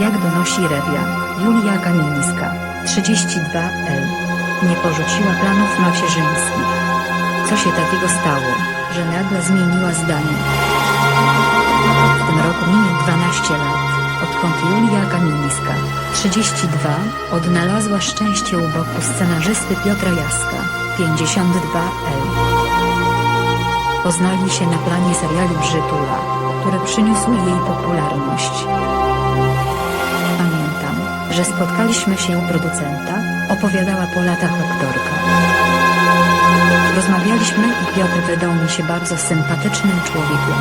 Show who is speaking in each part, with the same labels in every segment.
Speaker 1: Jak donosi Rewia, Julia Kamińska, 32L. Nie porzuciła planów macierzyńskich. Co się takiego stało, że nagle zmieniła zdanie? W tym roku minie 12 lat, odkąd Julia Kamińska, 32, odnalazła szczęście u boku scenarzysty Piotra Jaska, 52L. Poznali się na planie serialu Brzytula, który przyniósł jej popularność. Że spotkaliśmy się u producenta, opowiadała po latach aktorka. Rozmawialiśmy i Piotr wydał mi się bardzo sympatycznym człowiekiem.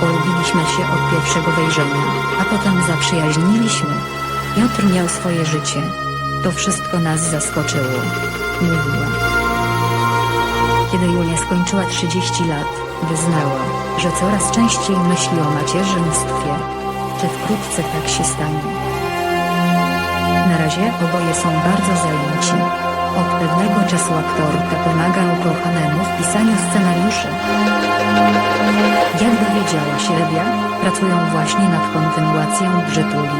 Speaker 1: Polubiliśmy się od pierwszego wejrzenia, a potem zaprzyjaźniliśmy. Piotr miał swoje życie. To wszystko nas zaskoczyło. Mówiła. Kiedy Julia skończyła 30 lat, wyznała, że coraz częściej myśli o macierzyństwie. Czy wkrótce tak się stanie? Razie oboje są bardzo zajęci. Od pewnego czasu aktorka pomaga ukochanemu w pisaniu scenariuszy. Jak dowiedziała się pracują właśnie nad kontynuacją Brzytuli.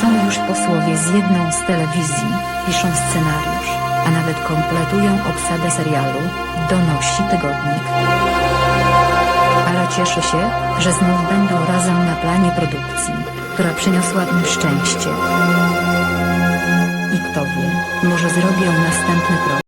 Speaker 1: Są już posłowie z jedną z telewizji, piszą scenariusz, a nawet kompletują obsadę serialu, donosi tygodnik. Ale cieszy się, że znów będą razem na planie produkcji, która przyniosła im szczęście. I kto wie, może zrobią następny krok.